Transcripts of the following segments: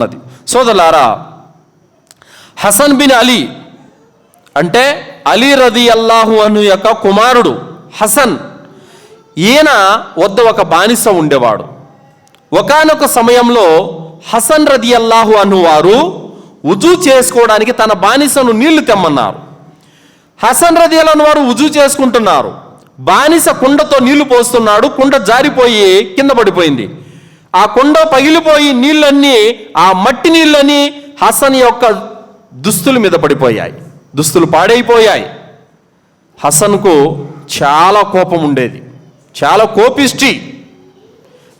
ఉన్నది. సోదలారా హసన్ బిన్ అలీ అంటే అలీ రది అల్లాహు అను యొక్క కుమారుడు హసన్. ఈయన వద్ద ఒక బానిస ఉండేవాడు. ఒకానొక సమయంలో హసన్ రది అల్లాహు అను వారు ఉజూ చేసుకోవడానికి తన బానిసను నీళ్ళు తెమ్మన్నారు. హసన్ రది అల్లాను వారు ఉజూ చేసుకుంటున్నారు. బానిస కుండతో నీళ్ళు పోస్తున్నాడు కుండ జారిపోయి కింద పడిపోయింది. ఆ కుండ పగిలిపోయి నీళ్ళన్నీ ఆ మట్టి నీళ్ళని హసన్ యొక్క దుస్తుల మీద పడిపోయాయి. దుస్తులు పాడైపోయాయి. హసన్కు చాలా కోపం ఉండేది. చాలా కోపిష్టి.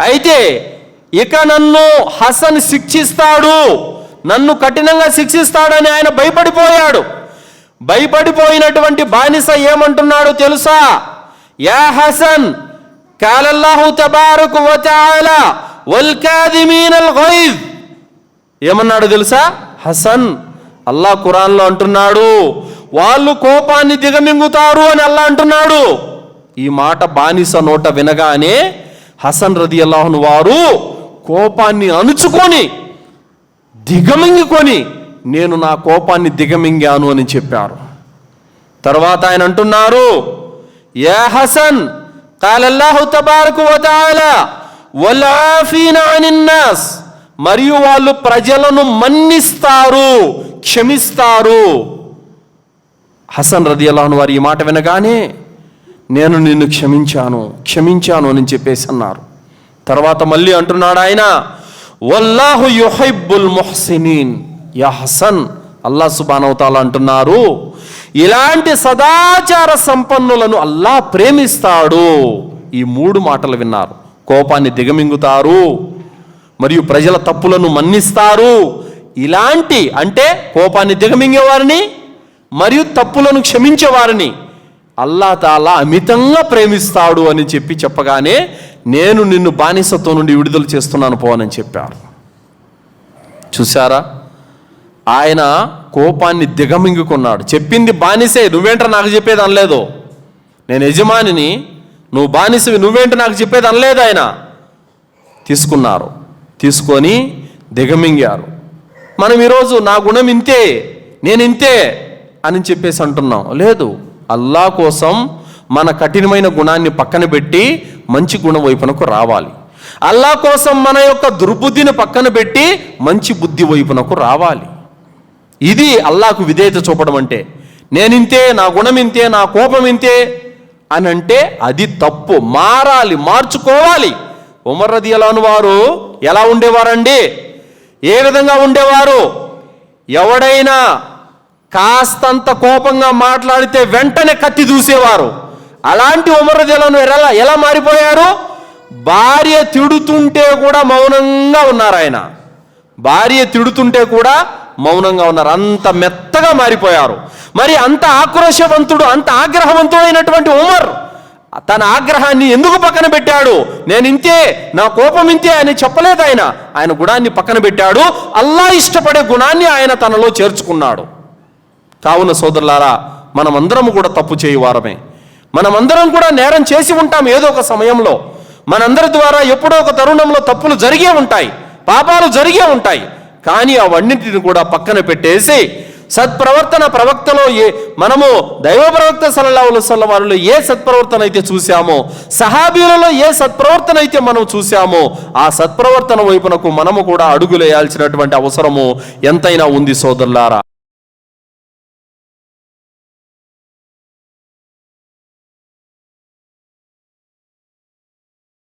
అయితే ఇక నన్ను హసన్ శిక్షిస్తాడు. నన్ను కఠినంగా శిక్షిస్తాడని ఆయన భయపడిపోయాడు. భయపడిపోయినటువంటి బానిస ఏమంటున్నాడు తెలుసా? యా హసన్ కాలల్లాహు తబారుకు వతాల వల్ కాదిమీనల్ గైజ్ ఏమన్నాడు తెలుసా? హసన్. అల్లా ఖురాన్లో అంటున్నాడు వాళ్ళు కోపాన్ని దిగమింగుతారు అని అల్లా అంటున్నాడు. ఈ మాట బానిస నోట వినగానే హసన్ రది అల్లాహును వారు కోపాన్ని అణుచుకొని దిగమింగుకొని నేను నా కోపాన్ని దిగమింగాను అని చెప్పారు. తర్వాత ఆయన అంటున్నారు యా హసన్ కాలల్లాహు తబారకు వతాలా వలాఫీన మరియు వాళ్ళు ప్రజలను మన్నిస్తారు క్షమిస్తారు. హసన్ రది అల్లాహన్ వారు ఈ మాట వినగానే నేను నిన్ను క్షమించాను క్షమించాను అని చెప్పేసి అన్నారు. తర్వాత మళ్ళీ అంటున్నాడు ఆయన వల్లాహు యుహైబుల్ మొహసినీన్. యా హసన్ అల్లా సుబానవతాల అంటున్నారు ఇలాంటి సదాచార సంపన్నులను అల్లా ప్రేమిస్తాడు. ఈ మూడు మాటలు విన్నారు. కోపాన్ని దిగమింగుతారు మరియు ప్రజల తప్పులను మన్నిస్తారు. ఇలాంటి అంటే కోపాన్ని దిగమింగేవారిని మరియు తప్పులను క్షమించేవారిని అల్లా తాలా అమితంగా ప్రేమిస్తాడు అని చెప్పి చెప్పగానే నేను నిన్ను బానిసతో నుండి విడుదల చేస్తున్నాను పోనని చెప్పారు. చూసారా ఆయన కోపాన్ని దిగమింగుకున్నాడు. చెప్పింది బానిసే నువ్వేంట నాకు చెప్పేది అనలేదు. నేను యజమానిని నువ్వు బానిసవి నువ్వేంటి నాకు చెప్పేది అనలేదు ఆయన. తీసుకున్నారు. తీసుకొని దిగమింగారు. మనం ఈరోజు నా గుణం ఇంతే నేను ఇంతే అని చెప్పేసి అంటున్నాం. లేదు అల్లా కోసం మన కఠినమైన గుణాన్ని పక్కన పెట్టి మంచి గుణం వైపునకు రావాలి. అల్లా కోసం మన యొక్క దుర్బుద్ధిని పక్కన పెట్టి మంచి బుద్ధి వైపునకు రావాలి. ఇది అల్లాకు విధేయత చూపడం అంటే నేనింతే నా గుణం ఇంతే నా కోపం ఇంతే అని అంటే అది తప్పు. మారాలి మార్చుకోవాలి. ఉమర్ రది అలాను వారు ఎలా ఉండేవారండి? ఏ విధంగా ఉండేవారు? ఎవడైనా కాస్తంత కోపంగా మాట్లాడితే వెంటనే కత్తి దూసేవారు. అలాంటి ఉమర్ రది అలాను ఎలా ఎలా మారిపోయారు? భార్య తిడుతుంటే కూడా మౌనంగా ఉన్నారు ఆయన. భార్య తిడుతుంటే కూడా మౌనంగా ఉన్నారు. అంత మెత్తగా మారిపోయారు. మరి అంత ఆక్రోశవంతుడు అంత ఆగ్రహవంతుడైనటువంటి ఉమర్ తన ఆగ్రహాన్ని ఎందుకు పక్కన పెట్టాడు? నేను ఇంతే నా కోపం ఇంతే అని చెప్పలేదు ఆయన. ఆయన గుణాన్ని పక్కన పెట్టాడు. అల్లా ఇష్టపడే గుణాన్ని ఆయన తనలో చేర్చుకున్నాడు. కావున సోదరులారా మనమందరం కూడా తప్పు చేయువారమే. మనమందరం కూడా నేరం చేసి ఉంటాం ఏదో ఒక సమయంలో. మనందరి ద్వారా ఎప్పుడో ఒక తరుణంలో తప్పులు జరిగే ఉంటాయి పాపాలు జరిగే ఉంటాయి. కానీ అవన్నింటిని కూడా పక్కన పెట్టేసి సత్ప్రవర్తన ప్రవక్తలో ఏ మనము దైవ ప్రవక్త సల్లల్లాహుల వారిలో ఏ సత్ప్రవర్తన అయితే చూసామో సహాబీలలో ఏ సత్ప్రవర్తన అయితే మనం చూసామో ఆ సత్ప్రవర్తన వైపునకు మనము కూడా అడుగులేయాల్సినటువంటి అవసరము ఎంతైనా ఉంది సోదరులారా.